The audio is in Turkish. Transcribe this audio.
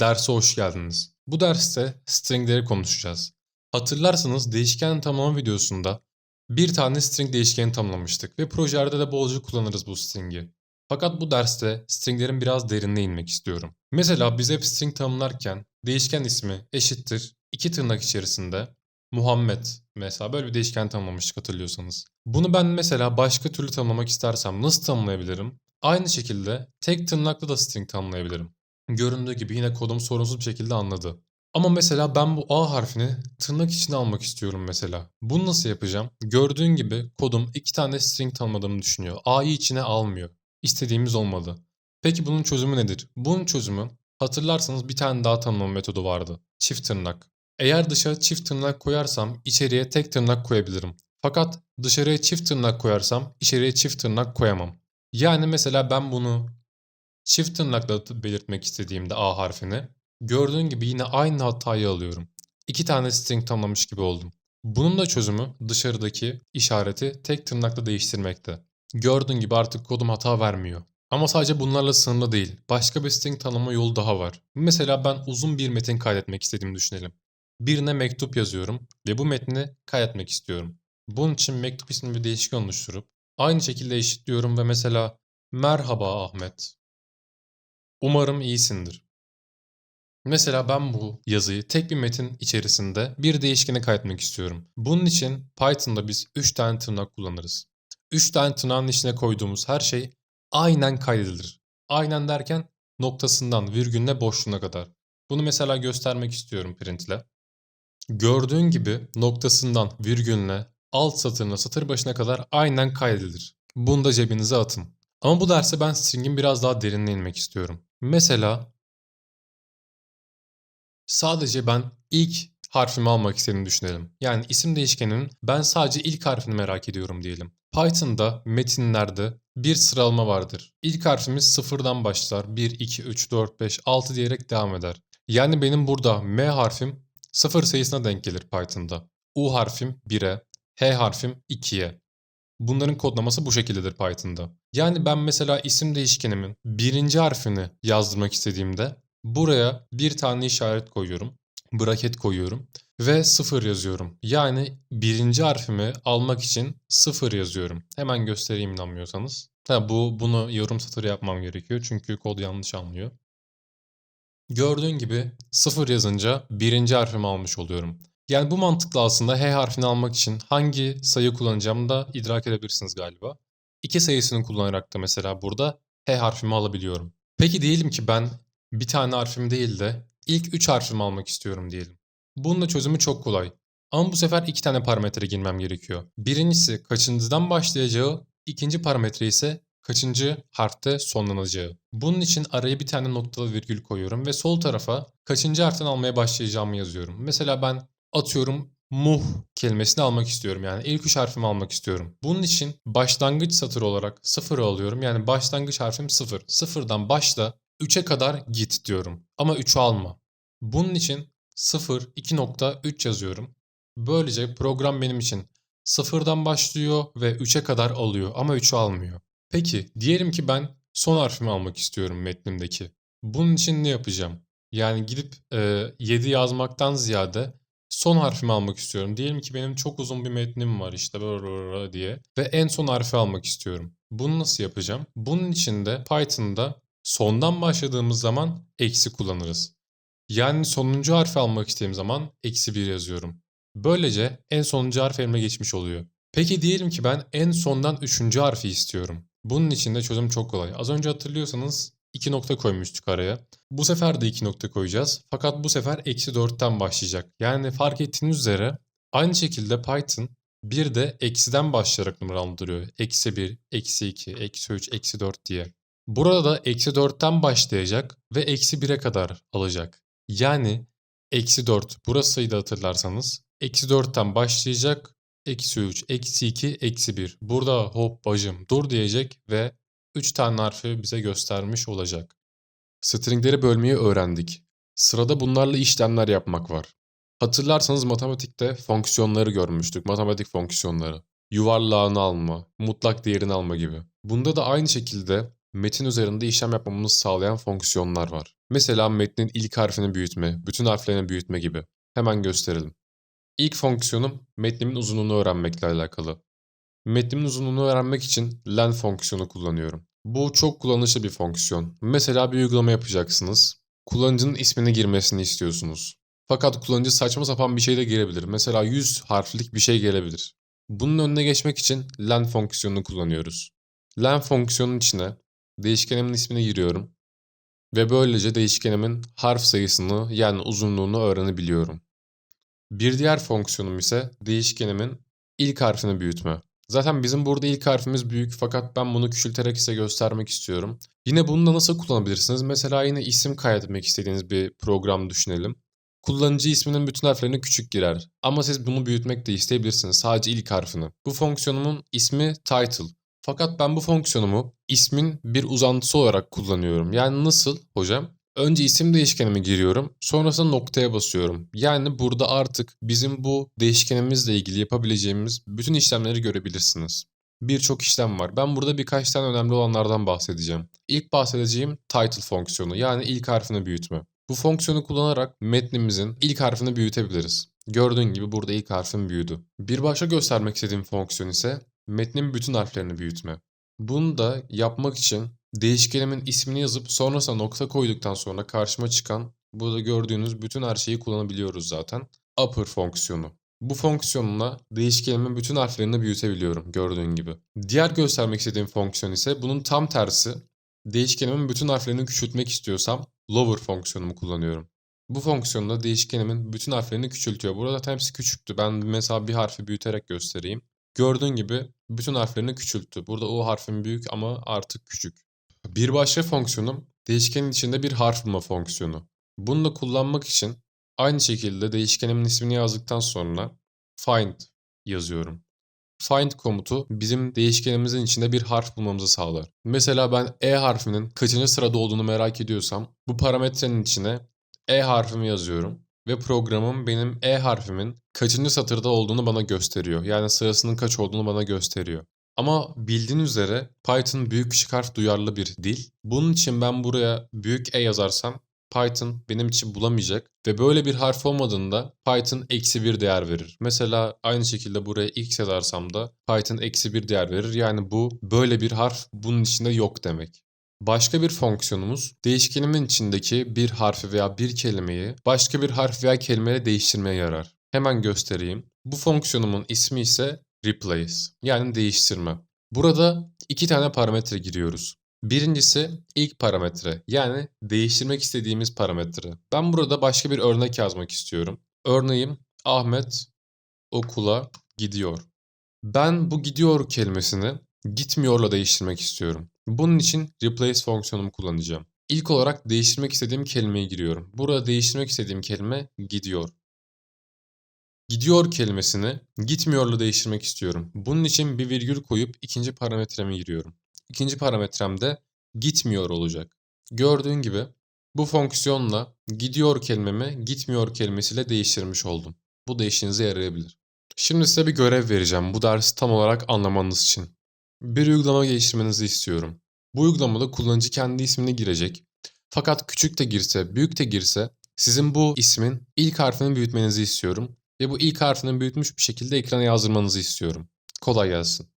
Derse hoş geldiniz. Bu derste stringleri konuşacağız. Hatırlarsanız değişken tanımlama videosunda bir tane string değişkeni tanımlamıştık ve projelerde de bolca kullanırız bu stringi. Fakat bu derste stringlerin biraz derinine inmek istiyorum. Mesela biz hep string tanımlarken değişken ismi eşittir iki tırnak içerisinde Muhammed mesela böyle bir değişken tanımlamıştık hatırlıyorsanız. Bunu ben mesela başka türlü tanımlamak istersem nasıl tanımlayabilirim? Aynı şekilde tek tırnakla da string tanımlayabilirim. Göründüğü gibi yine kodum sorunsuz bir şekilde anladı. Ama mesela ben bu A harfini tırnak içine almak istiyorum mesela. Bunu nasıl yapacağım? Gördüğün gibi kodum iki tane string tanımladığımı düşünüyor. A'yı içine almıyor. İstediğimiz olmadı. Peki bunun çözümü nedir? Bunun çözümü hatırlarsanız bir tane daha tanımlama metodu vardı. Çift tırnak. Eğer dışarı çift tırnak koyarsam içeriye tek tırnak koyabilirim. Fakat dışarıya çift tırnak koyarsam içeriye çift tırnak koyamam. Yani mesela ben bunu çift tırnakla belirtmek istediğimde A harfini gördüğün gibi yine aynı hatayı alıyorum. İki tane string tanımlamış gibi oldum. Bunun da çözümü dışarıdaki işareti tek tırnakla değiştirmekte. Gördüğün gibi artık kodum hata vermiyor. Ama sadece bunlarla sınırlı değil. Başka bir string tanımlama yolu daha var. Mesela ben uzun bir metin kaydetmek istediğimi düşünelim. Birine mektup yazıyorum ve bu metni kaydetmek istiyorum. Bunun için mektup isimli bir değişken oluşturup aynı şekilde eşitliyorum ve mesela Merhaba Ahmet. Umarım iyisindir. Mesela ben bu yazıyı tek bir metin içerisinde bir değişkene kaydetmek istiyorum. Bunun için Python'da biz 3 tane tırnak kullanırız. 3 tane tırnağın içine koyduğumuz her şey aynen kaydedilir. Aynen derken noktasından virgülüne boşluğuna kadar. Bunu mesela göstermek istiyorum printle. Gördüğün gibi noktasından virgülüne, alt satırına, satır başına kadar aynen kaydedilir. Bunu da cebinize atın. Ama bu derse ben string'in biraz daha derinine inmek istiyorum. Mesela sadece ben ilk harfimi almak istediğini düşünelim. Yani isim değişkeninin ben sadece ilk harfini merak ediyorum diyelim. Python'da metinlerde bir sıralama vardır. İlk harfimiz sıfırdan başlar. 1, 2, 3, 4, 5, 6 diyerek devam eder. Yani benim burada M harfim sıfır sayısına denk gelir Python'da. U harfim 1'e, H harfim 2'ye. Bunların kodlaması bu şekildedir Python'da. Yani ben mesela isim değişkenimin birinci harfini yazdırmak istediğimde buraya bir tane işaret koyuyorum. Braket koyuyorum ve sıfır yazıyorum. Yani birinci harfimi almak için sıfır yazıyorum. Hemen göstereyim inanmıyorsanız. Ha, bu bunu yorum satırı yapmam gerekiyor çünkü kod yanlış anlıyor. Gördüğün gibi sıfır yazınca birinci harfimi almış oluyorum. Yani bu mantıkla aslında H harfini almak için hangi sayı kullanacağımı da idrak edebilirsiniz galiba. İki sayısını kullanarak da mesela burada H harfimi alabiliyorum. Peki diyelim ki ben bir tane harfim değil de ilk üç harfimi almak istiyorum diyelim. Bunun da çözümü çok kolay. Ama bu sefer iki tane parametre girmem gerekiyor. Birincisi kaçıncıdan başlayacağı, ikinci parametre ise kaçıncı harfte sonlanacağı. Bunun için araya bir tane noktalı virgül koyuyorum ve sol tarafa kaçıncı harften almaya başlayacağımı yazıyorum. Mesela ben atıyorum muh kelimesini almak istiyorum. Yani ilk üç harfimi almak istiyorum. Bunun için başlangıç satır olarak sıfırı alıyorum. Yani başlangıç harfim sıfır. Sıfırdan başla 3'e kadar git diyorum. Ama 3'ü alma. Bunun için 0, 2.3 yazıyorum. Böylece program benim için sıfırdan başlıyor ve 3'e kadar alıyor ama 3'ü almıyor. Peki diyelim ki ben son harfimi almak istiyorum metnimdeki. Bunun için ne yapacağım? Yani gidip e, 7 yazmaktan ziyade son harfimi almak istiyorum. Diyelim ki benim çok uzun bir metnim var işte böyle diye ve en son harfi almak istiyorum. Bunu nasıl yapacağım? Bunun için de Python'da sondan başladığımız zaman eksi kullanırız. Yani sonuncu harfi almak istediğim zaman eksi 1 yazıyorum. Böylece en sonuncu harf elime geçmiş oluyor. Peki diyelim ki ben en sondan üçüncü harfi istiyorum. Bunun için de çözüm çok kolay. Az önce hatırlıyorsanız iki nokta koymuştuk araya. Bu sefer de iki nokta koyacağız. Fakat bu sefer eksi 4'ten başlayacak. Yani fark ettiğiniz üzere aynı şekilde Python bir de eksiden başlayarak numaralandırıyor. Eksi 1, eksi 2, eksi 3, eksi 4 diye. Burada da eksi 4'ten başlayacak ve eksi 1'e kadar alacak. Yani eksi 4 burasıyı da hatırlarsanız eksi 4'ten başlayacak eksi 3, eksi 2, eksi 1. Burada hop bacım dur diyecek ve 3 tane harfi bize göstermiş olacak. Stringleri bölmeyi öğrendik. Sırada bunlarla işlemler yapmak var. Hatırlarsanız matematikte fonksiyonları görmüştük. Matematik fonksiyonları. Yuvarlağını alma, mutlak değerini alma gibi. Bunda da aynı şekilde metin üzerinde işlem yapmamızı sağlayan fonksiyonlar var. Mesela metnin ilk harfini büyütme, bütün harflerini büyütme gibi. Hemen gösterelim. İlk fonksiyonum metnimin uzunluğunu öğrenmekle alakalı. Metnimin uzunluğunu öğrenmek için len fonksiyonu kullanıyorum. Bu çok kullanışlı bir fonksiyon. Mesela bir uygulama yapacaksınız. Kullanıcının ismini girmesini istiyorsunuz. Fakat kullanıcı saçma sapan bir şey de girebilir. Mesela 100 harflik bir şey gelebilir. Bunun önüne geçmek için len fonksiyonunu kullanıyoruz. Len fonksiyonun içine değişkenimin ismini giriyorum ve böylece değişkenimin harf sayısını yani uzunluğunu öğrenebiliyorum. Bir diğer fonksiyonum ise değişkenimin ilk harfini büyütme. Zaten bizim burada ilk harfimiz büyük fakat ben bunu küçülterek size göstermek istiyorum. Yine bunu da nasıl kullanabilirsiniz? Mesela yine isim kaydetmek istediğiniz bir program düşünelim. Kullanıcı isminin bütün harflerini küçük girer. Ama siz bunu büyütmek de isteyebilirsiniz. Sadece ilk harfini. Bu fonksiyonumun ismi title. Fakat ben bu fonksiyonumu ismin bir uzantısı olarak kullanıyorum. Yani nasıl hocam? Önce isim değişkenimi giriyorum. Sonrasında noktaya basıyorum. Yani burada artık bizim bu değişkenimizle ilgili yapabileceğimiz bütün işlemleri görebilirsiniz. Birçok işlem var. Ben burada birkaç tane önemli olanlardan bahsedeceğim. İlk bahsedeceğim title fonksiyonu yani ilk harfini büyütme. Bu fonksiyonu kullanarak metnimizin ilk harfini büyütebiliriz. Gördüğün gibi burada ilk harfim büyüdü. Bir başka göstermek istediğim fonksiyon ise metnin bütün harflerini büyütme. Bunu da yapmak için değişkenimin ismini yazıp sonrasında nokta koyduktan sonra karşıma çıkan burada gördüğünüz bütün her şeyi kullanabiliyoruz zaten. Upper fonksiyonu. Bu fonksiyonla değişkenimin bütün harflerini büyütebiliyorum gördüğün gibi. Diğer göstermek istediğim fonksiyon ise bunun tam tersi. Değişkenimin bütün harflerini küçültmek istiyorsam lower fonksiyonumu kullanıyorum. Bu fonksiyonda değişkenimin bütün harflerini küçültüyor. Burada zaten hepsi küçüktü. Ben mesela bir harfi büyüterek göstereyim. Gördüğün gibi bütün harflerini küçülttü. Burada o harfin büyük ama artık küçük. Bir başka fonksiyonum değişkenin içinde bir harf bulma fonksiyonu. Bunu da kullanmak için aynı şekilde değişkenimin ismini yazdıktan sonra find yazıyorum. Find komutu bizim değişkenimizin içinde bir harf bulmamızı sağlar. Mesela ben E harfinin kaçıncı sırada olduğunu merak ediyorsam bu parametrenin içine E harfimi yazıyorum ve programım benim E harfimin kaçıncı satırda olduğunu bana gösteriyor. Yani sırasının kaç olduğunu bana gösteriyor. Ama bildiğin üzere Python büyük küçük harf duyarlı bir dil. Bunun için ben buraya büyük E yazarsam Python benim için bulamayacak ve böyle bir harf olmadığında Python eksi bir değer verir. Mesela aynı şekilde buraya x yazarsam da Python eksi bir değer verir. Yani bu böyle bir harf bunun içinde yok demek. Başka bir fonksiyonumuz değişkenimin içindeki bir harfi veya bir kelimeyi başka bir harf veya kelimeyle değiştirmeye yarar. Hemen göstereyim. Bu fonksiyonumun ismi ise replace yani değiştirme. Burada iki tane parametre giriyoruz. Birincisi ilk parametre yani değiştirmek istediğimiz parametre. Ben burada başka bir örnek yazmak istiyorum. Örneğim Ahmet okula gidiyor. Ben bu gidiyor kelimesini gitmiyorla değiştirmek istiyorum. Bunun için replace fonksiyonumu kullanacağım. İlk olarak değiştirmek istediğim kelimeyi giriyorum. Burada değiştirmek istediğim kelime gidiyor. Gidiyor kelimesini gitmiyorla değiştirmek istiyorum. Bunun için bir virgül koyup ikinci parametreme giriyorum. İkinci parametremde gitmiyor olacak. Gördüğün gibi bu fonksiyonla gidiyor kelimemi gitmiyor kelimesiyle değiştirmiş oldum. Bu da işinize yarayabilir. Şimdi size bir görev vereceğim bu dersi tam olarak anlamanız için. Bir uygulama geliştirmenizi istiyorum. Bu uygulamada kullanıcı kendi ismini girecek. Fakat küçük de girse, büyük de girse sizin bu ismin ilk harfini büyütmenizi istiyorum ve bu ilk harfini büyütmüş bir şekilde ekrana yazdırmanızı istiyorum. Kolay gelsin.